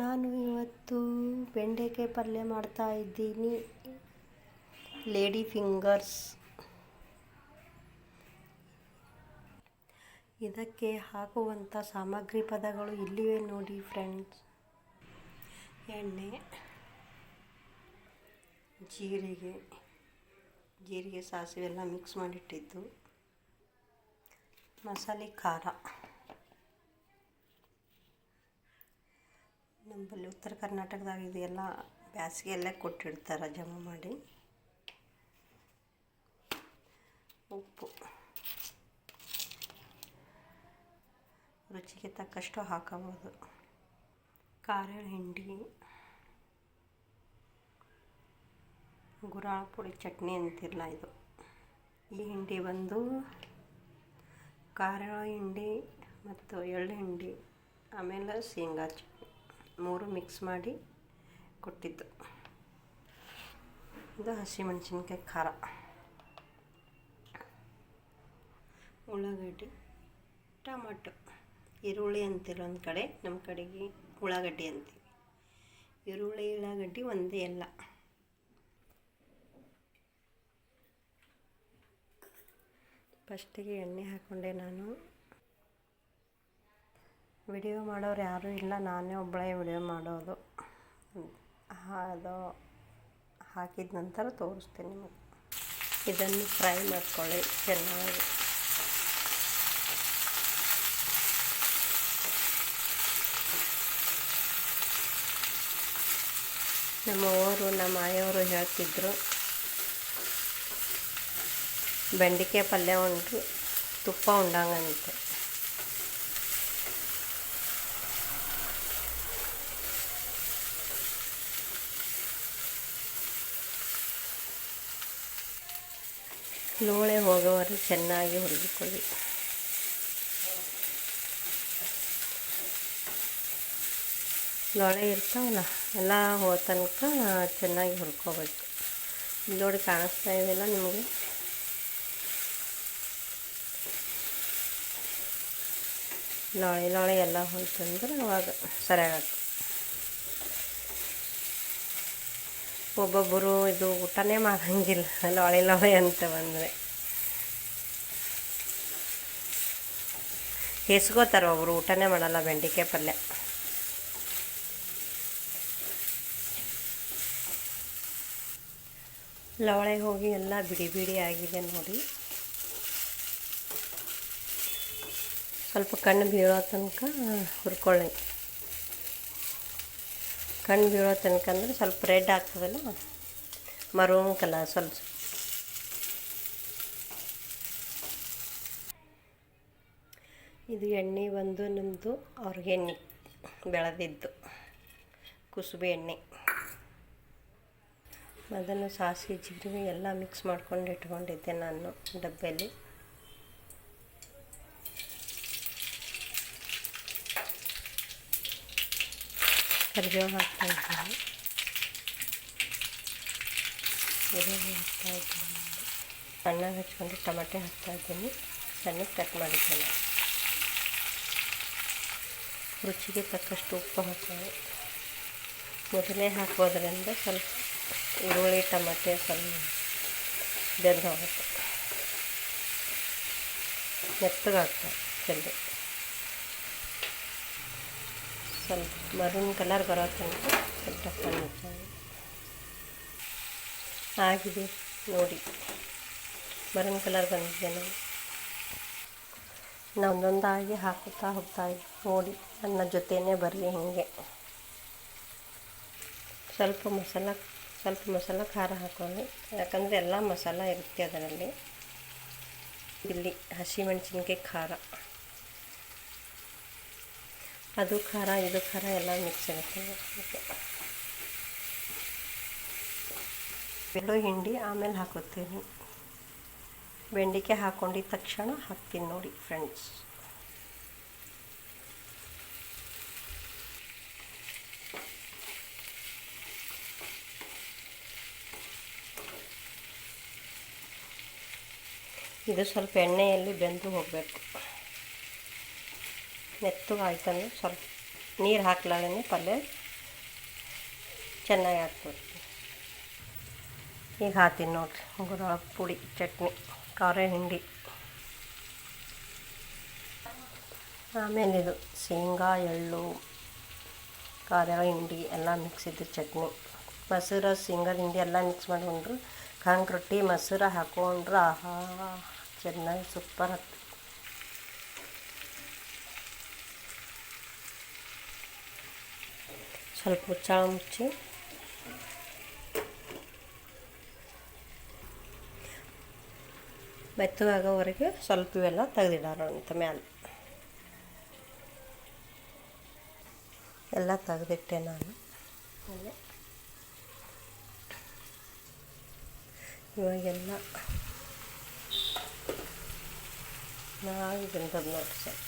ನಾನು ಇವತ್ತು ಬೆಂಡೆಕಾಯಿ ಪಲ್ಯ ಮಾಡ್ತಾ ಇದ್ದೀನಿ. ಲೇಡಿ ಫಿಂಗರ್ಸ್ ಇದಕ್ಕೆ ಹಾಕುವಂಥ ಸಾಮಗ್ರಿ ಪದಗಳು ಇಲ್ಲಿವೆ ನೋಡಿ ಫ್ರೆಂಡ್ಸ್ ಎಣ್ಣೆ, ಜೀರಿಗೆ ಜೀರಿಗೆ ಸಾಸಿವೆ ಎಲ್ಲ ಮಿಕ್ಸ್ ಮಾಡಿಟ್ಟಿದ್ದು. ಮಸಾಲೆ ಖಾರ. ನಮ್ಮಲ್ಲಿ ಉತ್ತರ ಕರ್ನಾಟಕದಾಗ ಇದೆಲ್ಲ ಬ್ಯಾಸಿಗೆಲ್ಲ ಕೊಟ್ಟಿರ್ತಾರೆ ಜಮಾ ಮಾಡಿ. ಉಪ್ಪು. ರುಚಿಗೆ ತಕ್ಕಷ್ಟು ಹಾಕಬಹುದು. ಖಾರ ಹಿಂಡಿ. ಗುರಾಳ ಪುಡಿ ಚಟ್ನಿ ಅಂತಿರಲ್ಲ ಇದು. ಈ ಹಿಂಡಿ ಬಂದು ಖಾರ ಹಿಂಡಿ ಮತ್ತು ಎಳ್ಳು ಹಿಂಡಿ, ಆಮೇಲೆ ಶೇಂಗಾ ಚಟ್ನಿ. ಮೂರು ಮಿಕ್ಸ್ ಮಾಡಿ ಕೊಟ್ಟಿದ್ದು. ಇದು ಹಸಿಮೆಣಸಿನ್ಕಾಯಿ ಖಾರ. ಉಳ್ಳಾಗಡ್ಡಿ, ಟಮಾಟೊ, ಈರುಳ್ಳಿ ಅಂತಿಲ್ಲ ಒಂದು ಕಡೆ ನಮ್ಮ ಕಡೆಗೆ ಉಳ್ಳಾಗಡ್ಡಿ ಅಂತೀವಿ. ಈರುಳ್ಳಿ, ಉಳ್ಳಾಗಡ್ಡಿ ಒಂದೇ ಎಲ್ಲ ಫಸ್ಟಿಗೆ ಎಣ್ಣೆ ಹಾಕ್ಕೊಂಡೆ ನಾನು. ವಿಡಿಯೋ ಮಾಡೋರು ಯಾರೂ ಇಲ್ಲ, ನಾನೇ ಒಬ್ಬಳೇ ವಿಡಿಯೋ ಮಾಡೋದು. ಅದು ಹಾಕಿದ ನಂತರ ತೋರಿಸ್ತೀನಿ ನಿಮಗೆ. ಇದನ್ನು ಫ್ರೈ ಮಾಡ್ಕೊಳ್ಳಿ ಚೆನ್ನಾಗಿ. ನಮ್ಮ ಅವರು, ನಮ್ಮ ಆಯವರು ಹೇಳ್ತಿದ್ರು ಬೆಂಡಿಕಾಯಿ ಪಲ್ಯ ಉಂಟು, ತುಪ್ಪ ಉಂಡಂಗಂತೆ. ಲೋಳೆ ಹೋಗೋವರೆಗೆ ಚೆನ್ನಾಗಿ ಹುರಿದುಕೊಳ್ಳಿ. ಲೋಳೆ ಇರ್ತಾವಲ್ಲ, ಎಲ್ಲ ಹೋ ತನಕ ಚೆನ್ನಾಗಿ ಹುರ್ಕೋಬೇಕು. ನೋಡಿ ಕಾಣಿಸ್ತಾ ಇದೆಯಲ್ಲ ನಿಮಗೆ? ಲೋಳೆ ಲೋಳೆ ಎಲ್ಲ ಹೋಯ್ತಂದ್ರೆ ಅವಾಗ ಸರಿಯಾಗತ್ತೆ. ಒಬ್ಬೊಬ್ಬರು ಇದು ಊಟನೇ ಮಾಡಂಗಿಲ್ಲ. ಲೊಳೆ ಲೊಳೆ ಅಂತ ಬಂದರೆ. ಹೆಸ್ಕೋತಾರೆ ಒಬ್ಬರು ಊಟನೇ ಮಾಡಲ್ಲ ಬೆಂಡಿಕಾಯಿ ಪಲ್ಯ. ಲವಳೆ ಹೋಗಿ ಎಲ್ಲ ಬಿಡಿ ಬಿಡಿ ಆಗಿದೆ ನೋಡಿ. ಸ್ವಲ್ಪ ಕಣ್ಣು ಬೀಳೋ ತನಕ ಹುರ್ಕೊಳ್ಳಿ. ಕಣ್ಣು ಬೀಳೋ ತನಕ ಅಂದರೆ ಸ್ವಲ್ಪ ರೆಡ್ ಆಗ್ತದಲ್ಲ? ಮರೂನ್ ಕಲರ್ ಸ್ವಲ್ಪ ಇದು ಎಣ್ಣೆ ಬಂದು ನಮ್ಮದು ಎಣ್ಣೆ, ಬೆಳೆದಿದ್ದು. ಕುಸುಬೆ ಎಣ್ಣೆ. ಅದನ್ನು ಸಾಸಿವೆ, ಜೀರಿಗೆ ಎಲ್ಲ ಮಿಕ್ಸ್ ಮಾಡ್ಕೊಂಡು ಇಟ್ಕೊಂಡಿದ್ದೆ ನಾನು ಡಬ್ಬೆಯಲ್ಲಿ ಕರಿಬೇವು ಹಾಕ್ತಾ ಇದ್ದೀನಿ ಈರುಳ್ಳಿ ಹಾಕ್ತಾ ಇದ್ದೀನಿ ಸಣ್ಣಗೆ ಹಚ್ಕೊಂಡು ಟೊಮೆಟೊ ಹಾಕ್ತಾ ಇದ್ದೀನಿ. ಸಣ್ಣಗೆ ಕಟ್ ಮಾಡಿದ್ದೇನೆ. ರುಚಿಗೆ ತಕ್ಕಷ್ಟು ಉಪ್ಪು ಹಾಕೋದು ಮೊದಲೇ ಹಾಕೋದ್ರಿಂದ ಸ್ವಲ್ಪ ಈರುಳ್ಳಿ, ಟೊಮೆಟೊ ಸ್ವಲ್ಪ ಬೆಂದು ಹೋಗುತ್ತೆ ಮೆತ್ತಗಾಗ್ತದೆ ಜಲ್ದಿ ಸ್ವಲ್ಪ ಮರೂನ್ ಕಲರ್ ಬರೋ ತನಕ ಸ್ವಲ್ಪ ಆಗಿದೆ, ನೋಡಿ. ಮರೂನ್ ಕಲರ್ ಬಂದಿದೆ ನಾವು ಒಂದೊಂದಾಗಿ ಹಾಕುತ್ತಾ ಹೋಗ್ತಾ ನೋಡಿ, ನನ್ನ ಜೊತೆಯೇ ಬರಲಿ ಹೀಗೆ. ಸ್ವಲ್ಪ ಮಸಾಲ ಸ್ವಲ್ಪ ಮಸಾಲ ಖಾರ ಹಾಕೊಳ್ಳಿ. ಯಾಕಂದರೆ ಎಲ್ಲ ಮಸಾಲ ಇರುತ್ತೆ ಅದರಲ್ಲಿ. ಇಲ್ಲಿ ಹಸಿಮೆಣಸಿನ್ಕಾಯಿ ಖಾರ. ಅದು ಖಾರ, ಇದು ಖಾರ ಎಲ್ಲ ಮಿಕ್ಸ್ ಆಗುತ್ತೆ. ಬೆಳ್ಳು ಹಿಂಡಿ ಆಮೇಲೆ ಹಾಕುತ್ತೀನಿ. ಬೆಂಡಿಕೆ ಹಾಕ್ಕೊಂಡಿದ್ದ ತಕ್ಷಣ ಹಾಕ್ತೀನಿ ನೋಡಿ ಫ್ರೆಂಡ್ಸ್ ಇದು ಸ್ವಲ್ಪ ಎಣ್ಣೆಯಲ್ಲಿ ಬೆಂದು ಹೋಗಬೇಕು. ಮೆತ್ತಗಾಯ್ತಂದ್ರೆ ಸ್ವಲ್ಪ ನೀರು ಹಾಕ್ಲಾಗೇ ಪಲ್ಯ ಚೆನ್ನಾಗಿ ಹಾಕ್ಕೊಡ್ತೀನಿ ಈಗ ಹಾಕ್ತೀನಿ ನೋಡಿರಿ ಗುರಳ ಪುಡಿ, ಚಟ್ನಿ, ಖಾರ, ಹಿಂಡಿ. ಆಮೇಲೆ ಇದು ಶೇಂಗಾ, ಎಳ್ಳು, ಖಾರ, ಹಿಂಡಿ ಎಲ್ಲ ಮಿಕ್ಸ್ ಇದ್ದು ಚಟ್ನಿ. ಮೊಸರು, ಶೇಂಗಾದ ಹಿಂಡಿ ಎಲ್ಲ ಮಿಕ್ಸ್ ಮಾಡಿಕೊಂಡ್ರು ಕಂಗ್ ರೊಟ್ಟಿ ಮೊಸರು ಹಾಕ್ಕೊಂಡ್ರೆ ಆಹಾ, ಚೆನ್ನಾಗಿ ಸೂಪರ್ ಆಗ್ತದೆ. ಸ್ವಲ್ಪ ಮುಚ್ಚಾಳ ಮುಚ್ಚಿ. ಮೆತ್ತಗಾಗೋವರೆಗೆ ಸ್ವಲ್ಪ ಇವೆಲ್ಲ ತೆಗೆದಿಡೋಣಂತ ಮ್ಯಾಲೆ. ಎಲ್ಲ ತೆಗೆದಿಟ್ಟೆ ನಾನು. ಇವಾಗೆಲ್ಲ ನಾವು ಬಂದದ್ದು ನೋಡಿ ಸರ್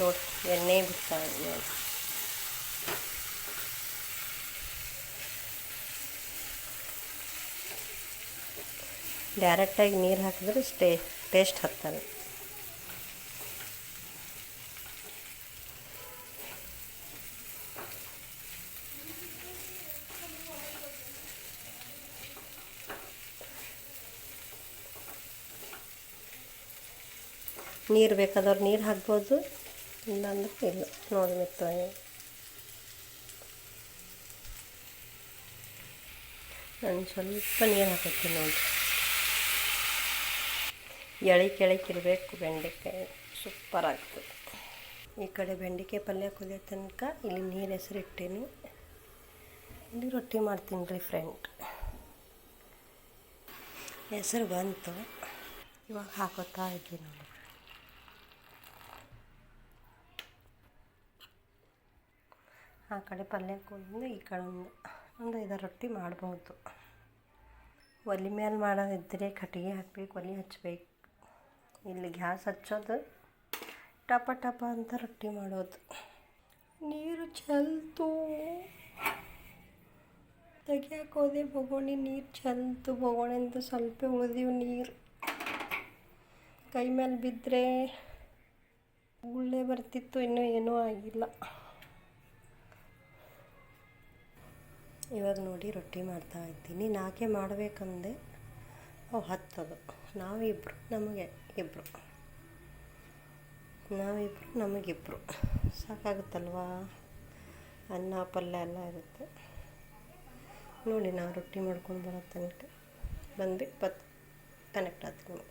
ನೋಡಿ, ಎಣ್ಣೆ ಬಿಡ್ತಾ ಡೈರೆಕ್ಟಾಗಿ ನೀರು ಹಾಕಿದ್ರೆ ಸ್ಟೇ ಟೇಸ್ಟ್ ಹತ್ತಲ್ಲ. ನೀರು ಬೇಕಾದವ್ರು ನೀರು ಹಾಕ್ಬೋದು, ಇಲ್ಲಾಂದ್ರೆ ಇಲ್ಲ. ನೋಡಿ ಮೆತ್ತಗೆ ನಾನು ಸ್ವಲ್ಪ ನೀರು ಹಾಕತ್ತೀನಿ ನೋಡಿ. ಎಳೆ ಕೆಳಕ್ಕಿರಬೇಕು ಬೆಂಡೆಕಾಯಿ ಸೂಪರ್ ಆಗ್ತದೆ. ಈ ಕಡೆ ಬೆಂಡೆಕಾಯಿ ಪಲ್ಯ ಕುದಿಯೋ ತನಕ ಇಲ್ಲಿ ನೀರು ಹೆಸರು ಇಟ್ಟೀನಿ ಇಲ್ಲಿ ರೊಟ್ಟಿ ಮಾಡ್ತೀನಿ ರೀ ಫ್ರೆಂಡ್ ಹೆಸರು ಬಂತು. ಇವಾಗ ಹಾಕೋತಾ ಇದ್ದೀನಿ ನೋಡಿ. ಆ ಕಡೆ ಪಲ್ಯ ಕುಂದು ಈ ಕಡೆ ಒಂದು ಒಂದು ಐದಾರು ರೊಟ್ಟಿ ಮಾಡ್ಬೋದು. ಒಲೆ ಮೇಲೆ ಮಾಡೋದಿದ್ದರೆ ಕಟ್ಟಿಗೆ ಹಾಕ್ಬೇಕು, ಒಲೆ ಹಚ್ಬೇಕು. ಇಲ್ಲಿ ಗ್ಯಾಸ್ ಹಚ್ಚೋದು. ಟಪ ಟಪ ಅಂತ ರೊಟ್ಟಿ ಮಾಡೋದು. ನೀರು ಚೆಲ್ತು. ತೆಗಿಯಕ್ಕೆ ಹೋದೆ ಬೊಗೋಣಿ, ನೀರು ಚೆಲ್ತು. ಬೊಗೋಣಿಂದ ಸ್ವಲ್ಪ ಉಳಿದೀವಿ ನೀರು. ಕೈ ಮೇಲೆ ಬಿದ್ದರೆ ಗುಳ್ಳೆ ಬರ್ತಿತ್ತು, ಇನ್ನೂ ಏನೂ ಆಗಿಲ್ಲ. ಇವಾಗ ನೋಡಿ ರೊಟ್ಟಿ ಮಾಡ್ತಾ ಇದ್ದೀನಿ. ನಾಕೆ ಮಾಡಬೇಕಂದೆ? ಅವು ಹತ್ತದು. ನಾವಿಬ್ಬರು ನಮಗೆ ಇಬ್ಬರು ನಾವಿಬ್ಬರು ನಮಗಿಬ್ಬರು ಸಾಕಾಗುತ್ತಲ್ವಾ? ಅನ್ನ, ಪಲ್ಯ ಎಲ್ಲ ಇರುತ್ತೆ. ನೋಡಿ, ನಾವು ರೊಟ್ಟಿ ಮಾಡ್ಕೊಂಡು ಬರೋ ತನಕ ಬಂದು ಪತ್ ಕನೆಕ್ಟ್ ಆಗ್ತೀನಿ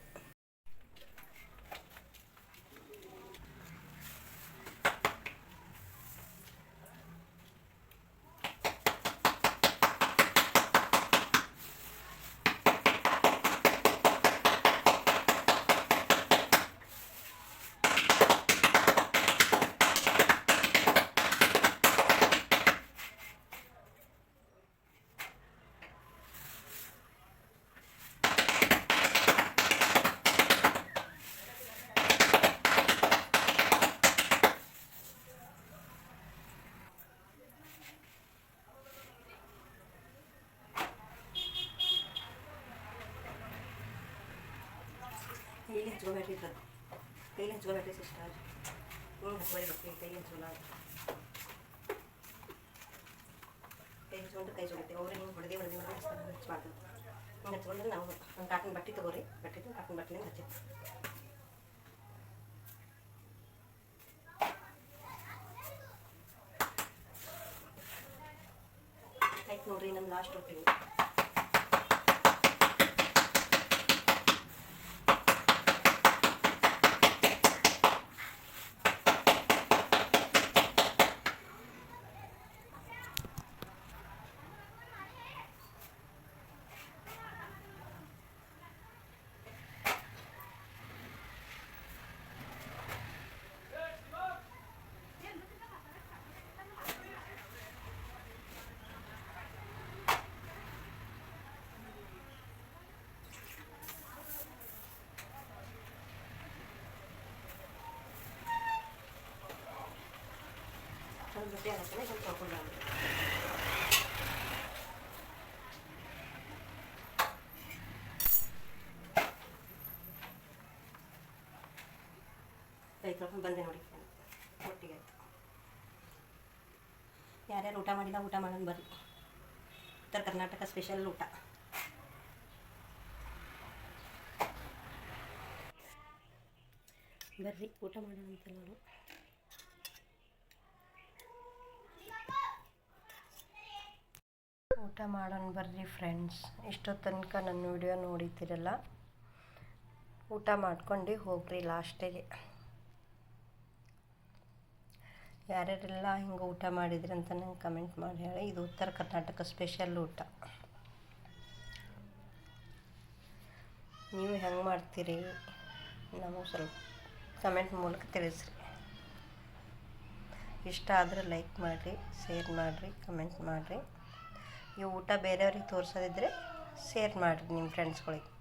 ಕೈಲಿ ಹಚ್ಕೋಬೇಡ್ರಿ ಇದು ಕೈಲಿ ಹಚ್ಕೋಬೇಡ್ರಿ ಸಿಸ್ಟರ್. ಹ್ಞೂ ಬರ್ತೀವಿ ಕೈ ಹಚ್ಕೋಲ್ಲ ಕೈ ಹಚ್ಕೊಂಡ್ರೆ ಕೈ ಸುಡುತ್ತೆ ಅವ್ರೆ ಹಿಂಗೆ ಹೊಡೆದೆ, ಹೊಡೆದೇ ಹೊಡೆದೇ ಹಚ್ತಾರೆ ಹಚ್ಬಾರ್ದು. ಹಿಂಗೆ ಹಚ್ಕೊಂಡ್ರೆ ನಾವು ಒಂದು ಕಾಟನ್ ಬಟ್ಟೆ ತಗೋರಿ. ಬಟ್ಟೆ ಕಾಟನ್ ಬಟ್ಟೆಲಿಂದ ಹಚ್ಚಿ ಆಯ್ತು ನೋಡ್ರಿ ನಮ್ಮ ಲಾಸ್ಟ್ ರೊಟ್ಟಿ ಒಂದು ರೊಟ್ಟಿ ಆಗತ್ತಲ್ಲ ಸ್ವಲ್ಪ ತೊಳ್ಕೊಂಡು ಕೈ ತೊಳ್ಕೊಂಡು ಬಂದೆ ನೋಡಿ ಒಟ್ಟಿಗೆ ಆಯ್ತು ಯಾರ್ಯಾರು ಊಟ ಮಾಡಿಲ್ಲ ಊಟ ಮಾಡೋಣ ಬರ್ರಿ ಉತ್ತರ ಕರ್ನಾಟಕ ಸ್ಪೆಷಲ್ ಊಟ ಬರ್ರಿ ಊಟ ಮಾಡೋಣ ಅಂತ ನಾನು. ಊಟ ಮಾಡೋಣ ಬರ್ರಿ ಫ್ರೆಂಡ್ಸ್ ಇಷ್ಟೊತ್ತು ತನಕ ನನ್ನ ವಿಡಿಯೋ ನೋಡಿದ್ದೀರಲ್ಲ? ಊಟ ಮಾಡ್ಕೊಂಡು ಹೋಗ್ರಿ ಲಾಸ್ಟಿಗೆ ಯಾರ್ಯಾರೆಲ್ಲ ಹಿಂಗೆ ಊಟ ಮಾಡಿದ್ರಿ ಅಂತ ನಂಗೆ ಕಮೆಂಟ್ ಮಾಡಿ ಹೇಳಿ. ಇದು ಉತ್ತರ ಕರ್ನಾಟಕ ಸ್ಪೆಷಲ್ ಊಟ. ನೀವು ಹೆಂಗೆ ಮಾಡ್ತೀರಿ? ನಮಗೆ ಸ್ವಲ್ಪ ಕಮೆಂಟ್ ಮೂಲಕ ತಿಳಿಸ್ರಿ. ಇಷ್ಟ ಆದರೆ ಲೈಕ್ ಮಾಡಿರಿ ಶೇರ್ ಮಾಡಿರಿ ಕಮೆಂಟ್ ಮಾಡಿರಿ. ಈ ಊಟ ಬೇರೆಯವ್ರಿಗೆ ತೋರಿಸೋದಿದ್ರೆ ಶೇರ್ ಮಾಡಿರಿ ನಿಮ್ಮ ಫ್ರೆಂಡ್ಸ್ಗಳಿಗೆ